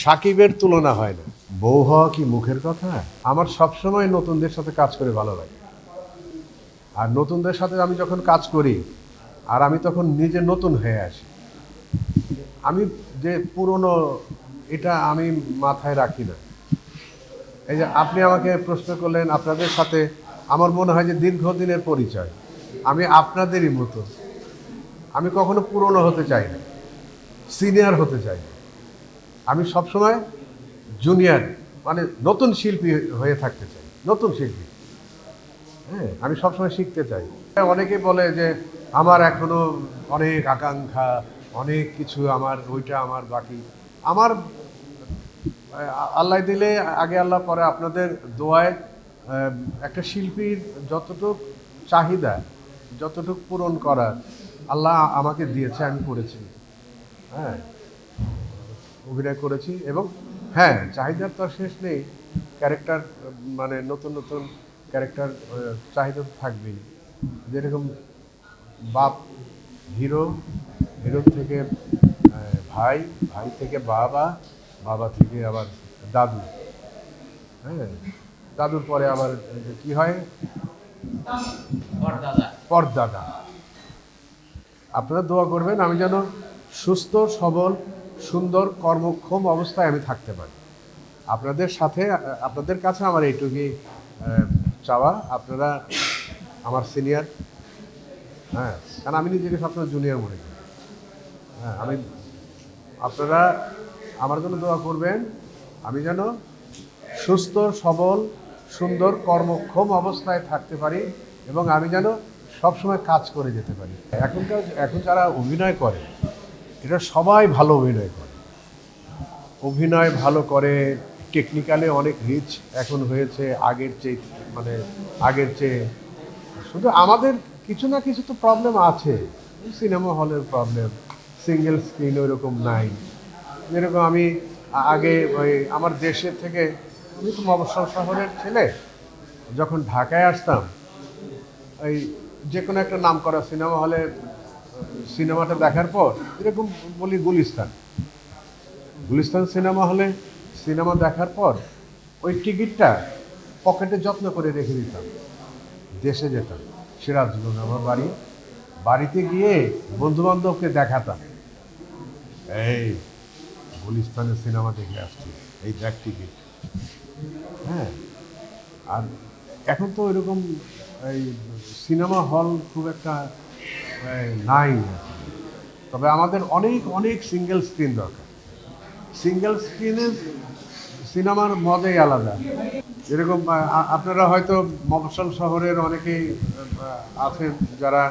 সাকিবের তুলনা হয় না। বউ হওয়া কি মুখের কথা? আমার সবসময় নতুনদের সাথে কাজ করে ভালো লাগে। আর নতুনদের সাথে আমি যখন কাজ করি, আর আমি তখন নিজে নতুন হয়ে আসি। আমি যে পুরনো, এটা আমি মাথায় রাখি না। এই যে আপনি আমাকে প্রশ্ন করলেন আপনাদের সাথে, আমার মনে হয় যে দীর্ঘদিনের পরিচয়। আমি আপনাদেরই মতো। আমি কখনো পুরনো হতে চাই না। সিনিয়র হতে চাই না। আমি সবসময় জুনিয়র মানে নতুন শিল্পী হয়ে থাকতে চাই, নতুন শিল্পী। হ্যাঁ আমি সবসময় শিখতে চাই। অনেকে বলে যে, আমার এখনও অনেক আকাঙ্ক্ষা, অনেক কিছু আমার, ওইটা আমার বাকি। আমার আল্লাহ দিলে, আগে আল্লাহ, পরে আপনাদের দোয়ায় একটা শিল্পীর যতটুক চাহিদা, যতটুক পূরণ করার আল্লাহ আমাকে দিয়েছে, আমি করেছি। হ্যাঁ। অভিনয় করেছি এবং হ্যাঁ চাহিদার তো আর শেষ নেই। ক্যারেক্টার মানে নতুন নতুন ক্যারেক্টার চাহিদা তো থাকবেই। যেরকম বাপ হিরো হিরো থেকে ভাই ভাই থেকে বাবা বাবা থেকে আবার দাদু। হ্যাঁ দাদুর পরে আবার কি হয়? পরদাদা। আপনারা দোয়া করবেন আমি যেন সুস্থ সবল সুন্দর কর্মক্ষম অবস্থায় আমি থাকতে পারি। আপনাদের সাথে, আপনাদের কাছে আমার এইটুকুই চাওয়া। আপনারা আমার সিনিয়র। হ্যাঁ কারণ আমি নিজেকে সবসময় জুনিয়র মনে করি। হ্যাঁ আমি, আপনারা আমার জন্য দোয়া করবেন। আমি যেন সুস্থ, সবল, সুন্দর, কর্মক্ষম অবস্থায় থাকতে পারি এবং আমি যেন সবসময় কাজ করে যেতে পারি। এখনকার, এখন যারা অভিনয় করে এরা সবাই ভালো অভিনয় করে। অভিনয় ভালো করে টেকনিক্যালে অনেক রিচ এখন হয়েছে, আগের চেয়ে মানে আগের চেয়ে। শুধু আমাদের কিছু না কিছু তো প্রবলেম আছে। সিনেমা হলের প্রবলেম সিঙ্গেল স্ক্রিন ওইরকম নাই। যেরকম আমি আগে ওই আমার দেশের থেকে, আমি তো মফস্বল শহরের ছেলে, যখন ঢাকায় আসতাম, ওই যে কোনো একটা নাম করা সিনেমা হলে সিনেমাটা দেখার পর এরকম বলি গুলিস্তান। গুলিস্তান সিনেমা হলে সিনেমা দেখার পর ওই টিকিটটা পকেটে যত্ন করে রেখে দিতাম। দেশে যেতাম, সিরাজগঞ্জ আমার বাড়ি। বাড়িতে গিয়ে বন্ধু বান্ধবকে দেখাতাম। এই গুলিস্তানের সিনেমা দেখে আসছি, এই দেখ টিকিট। হ্যাঁ আর এখন তো এরকম এই সিনেমা হল খুব একটা নাই তবে আমাদের অনেক অনেক সিঙ্গেল স্ক্রিন দরকার। সিঙ্গেল স্ক্রিনের সিনেমার মজাই আলাদা। যেরকম আপনারা হয়তো মফসল শহরের অনেকেই আছেন যারা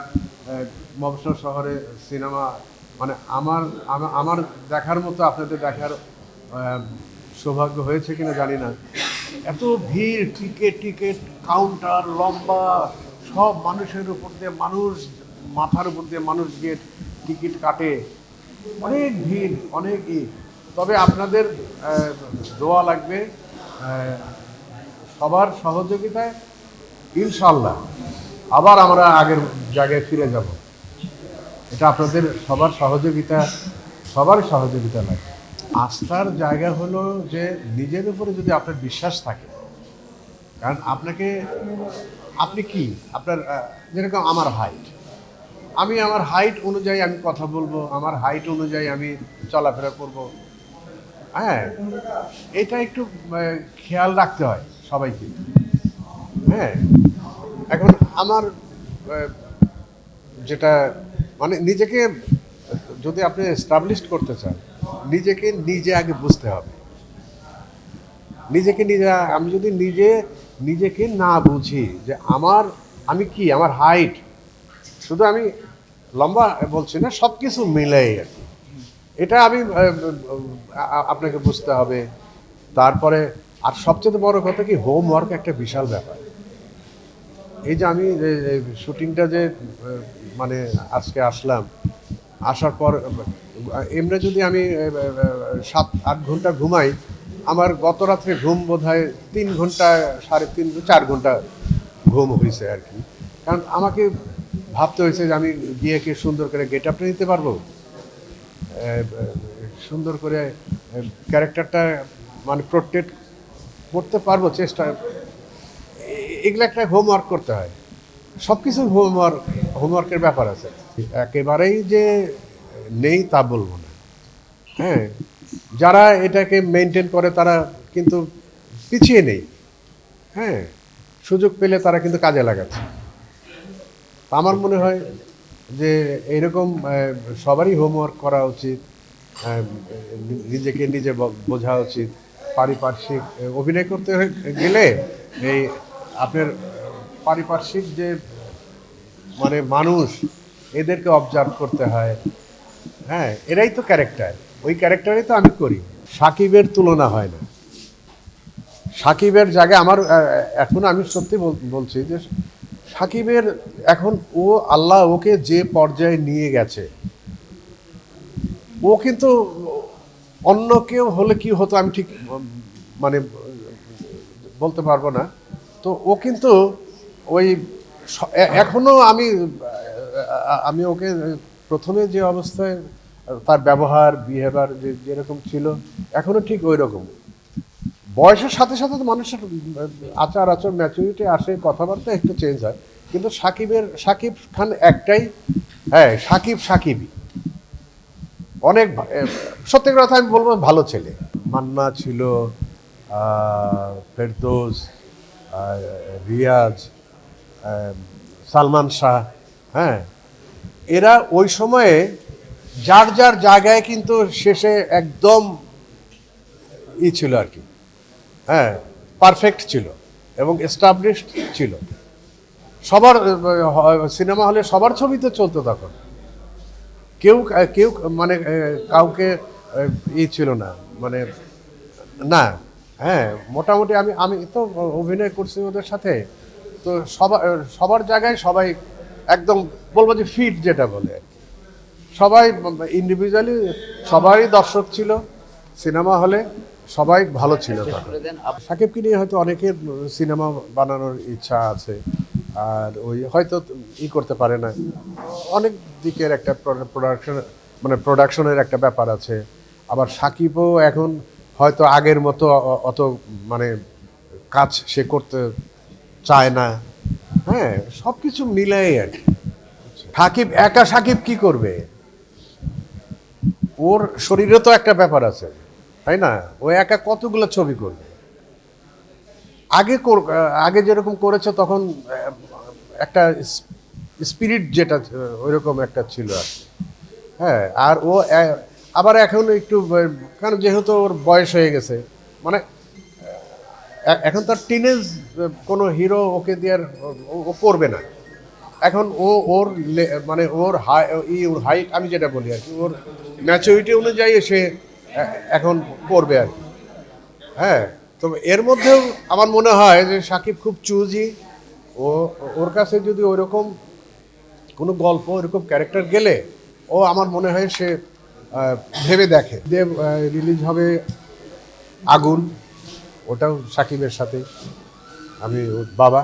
মফসল শহরে সিনেমা মানে আমার আমার দেখার মতো আপনাদের দেখার সৌভাগ্য হয়েছে কিনা জানি না। এত ভিড় টিকিট টিকিট কাউন্টার লম্বা, সব মানুষের উপর দিয়ে মানুষ মাথার উপর দিয়ে মানুষ গিয়ে টিকিট কাটে। অনেক ভিড়, অনেক ই। তবে আপনাদের দোয়া লাগবে সবার সহযোগিতায় ইনশাল্লাহ আবার আমরা আগের জায়গায় ফিরে যাব। এটা আপনাদের সবার সহযোগিতা সবার সহযোগিতা লাগে। আস্থার জায়গা হলো যে, নিজের উপরে যদি আপনার বিশ্বাস থাকে, কারণ আপনাকে, আপনি কি? আপনার যেরকম আমার হাইট আমি আমার হাইট অনুযায়ী আমি কথা বলব, আমার হাইট অনুযায়ী আমি চলাফেরা করব। হ্যাঁ এটা একটু খেয়াল রাখতে হয় সবাইকে। হ্যাঁ এখন আমার যেটা মানে নিজেকে যদি আপনি এস্টাবলিশ করতে চান, নিজেকে নিজে আগে বুঝতে হবে। নিজেকে নিজে, আমি যদি নিজে, নিজেকে না বুঝি যে আমার, আমি কি, আমার হাইট শুধু আমি লম্বা বলছি না সব কিছু মিলেই আর কি। এটা আমি আপনাকে বুঝতে হবে। তারপরে, আর সবচেয়ে বড় কথা কি হোমওয়ার্ক একটা বিশাল ব্যাপার। এই যে আমি শুটিংটা যে মানে আজকে আসলাম, আসার পর, এমনি যদি আমি সাত, আট ঘণ্টা ঘুমাই, আমার গত রাত্রে ঘুম বোধ হয় তিন ঘণ্টা, সাড়ে তিন, চার ঘণ্টা ঘুম হয়েছে আর কি। কারণ আমাকে ভাবতে হয়েছে যে আমি গিয়ে সুন্দর করে গেট আপটা নিতে পারব? সুন্দর করে ক্যারেক্টারটা মানে প্রোটেক্ট করতে পারব চেষ্টা। এগুলো একটা হোমওয়ার্ক করতে হয়। সব কিছু হোমওয়ার্ক হোমওয়ার্কের ব্যাপার আছে। একেবারেই যে নেই তা বলব না। হ্যাঁ যারা এটাকে মেনটেন করে তারা কিন্তু পিছিয়ে নেই। হ্যাঁ সুযোগ পেলে তারা কিন্তু কাজে লাগাচ্ছে। আমার মনে হয় যে এরকম আহ, সবারই হোমওয়ার্ক করা উচিত নিজেকে নিজে বোঝা উচিত পারিপার্শ্বিক অভিনয় করতে গেলে এই আপনার পারিপার্শ্বিক যে মানে মানুষ এদেরকে অবজার্ভ করতে হয়। হ্যাঁ এরাই তো ক্যারেক্টার ওই ক্যারেক্টারই তো আমি করি। সাকিবের তুলনা হয় না। সাকিবের জায়গায় আমার এখন আমি সত্যি বলছি যে সাকিবের এখন ও, আল্লাহ ওকে যে পর্যায়ে নিয়ে গেছে, ও কিন্তু অন্য কেউ হলে কি হতো আমি ঠিক মানে বলতে পারব না। তো ও কিন্তু ওই এখনও আমি আমি ওকে প্রথমে যে অবস্থায়, তার ব্যবহার বিহেভিয়ার যে, যেরকম ছিল, এখনও ঠিক ওই রকম। বয়সের সাথে সাথে তো মানুষের আচার আচর ম্যাচুরিটি আসে, কথাবার্তা একটু চেঞ্জ হয়। কিন্তু সাকিবের, সাকিব খান একটাই হ্যাঁ সাকিব সাকিবই। অনেক সত্যি কথা আমি বলব, ভালো ছেলে। মান্না ছিল ফেরদৌস রিয়াজ সালমান শাহ হ্যাঁ। এরা ওই সময়ে যার যার জায়গায় কিন্তু শেষে একদম ই ছিল আর কি। হ্যাঁ পারফেক্ট ছিল এবং এস্টাবলিশড ছিল। সবার সিনেমা হলে সবার ছবি তো চলতো তখন। কেউ কেউ মানে কাউকে ই ছিল না মানে না হ্যাঁ মোটামুটি আমি আমি তো অভিনয় করছি ওদের সাথে। তো সবার সবার জায়গায় সবাই একদম বলব যে ফিট যেটা বলে। সবাই, ইন্ডিভিজুয়ালি সবারই দর্শক ছিল সিনেমা হলে। সবাই ভালো ছিল সাকিবকে নিয়ে হয়তো অনেকের সিনেমা বানানোর ইচ্ছা আছে আর ওই হয়তো ই করতে পারে না। অনেক দিকের একটা প্রোডাকশন মানে প্রোডাকশনের একটা ব্যাপার আছে। আবার সাকিবও এখন হয়তো আগের মতো অত মানে কাজ সে করতে চায় না। হ্যাঁ সব কিছু মিলাই আর কি। সাকিব একা সাকিব কি করবে? ওর শরীরে তো একটা ব্যাপার আছে। তাই না? ও একা কতগুলো ছবি করবে? আগে আগে যেরকম করেছে তখন একটা স্পিরিট যেটা ওইরকম একটা ছিল আর। হ্যাঁ আর ও আবার এখন একটু, কারণ যেহেতু ওর বয়স হয়ে গেছে মানে এখন তার টিনেজ কোনো হিরো ওকে দেওয়ার ও- করবে না। এখন ও, ওর মানে ওর হাই ওর হাইট আমি যেটা বলি আর কি, ওর ম্যাচুরিটি অনুযায়ী সে এখন করবে আর কি। হ্যাঁ তো এর মধ্যেও আমার মনে হয় যে সাকিব খুব চুজি ও, ওর কাছে যদি ওইরকম কোনো গল্প এরকম ক্যারেক্টার গেলে ও আমার মনে হয় সে ভেবে দেখে। দেব রিলিজ হবে আগুন, ওটাও সাকিবের সাথে আমি ওর বাবা।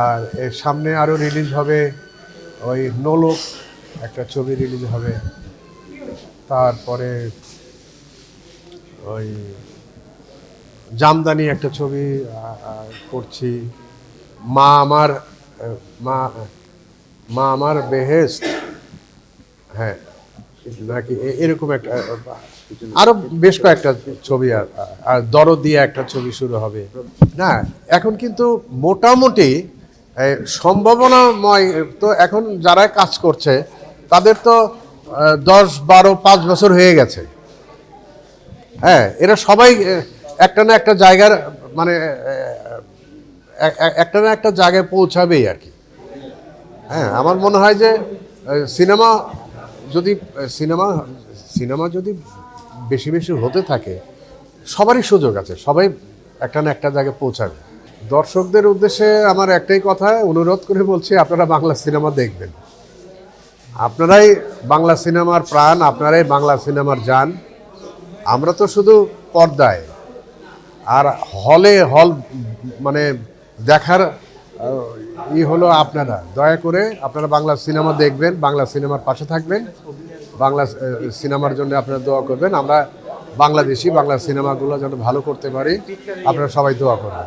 আর এর সামনে আরও রিলিজ হবে ওই নোলক, একটা ছবি রিলিজ হবে। তারপরে ওই জামদানি একটা ছবি করছি। মা আমার, মা মা আমার বেহেস্ট হ্যাঁ নাকি এরকম একটা, আরও বেশ কয়েকটা ছবি আর দরদ দিয়ে একটা ছবি শুরু হবে। না, এখন কিন্তু মোটামুটি সম্ভাবনাময় তো এখন যারা কাজ করছে, তাদের তো দশ, বারো, পাঁচ বছর হয়ে গেছে। হ্যাঁ এরা সবাই একটা না একটা জায়গার মানে একটা না একটা জায়গায় পৌঁছাবেই আর কি। হ্যাঁ আমার মনে হয় যে সিনেমা যদি সিনেমা সিনেমা যদি বেশি বেশি হতে থাকে, সবারই সুযোগ আছে, সবাই একটা না একটা জায়গায় পৌঁছাবে। দর্শকদের উদ্দেশ্যে আমার একটাই কথা, অনুরোধ করে বলছি, আপনারা বাংলা সিনেমা দেখবেন। আপনারাই বাংলা সিনেমার প্রাণ, আপনারাই বাংলা সিনেমার যান। আমরা তো শুধু পর্দায়। আর হলে হল মানে দেখার ই হলো আপনারা। দয়া করে আপনারা বাংলা সিনেমা দেখবেন, বাংলা সিনেমার পাশে থাকবেন। বাংলা সিনেমার জন্য আপনারা দোয়া করবেন। আমরা বাংলাদেশি বাংলা সিনেমাগুলো যেন ভালো করতে পারি, আপনারা সবাই দোয়া করবেন।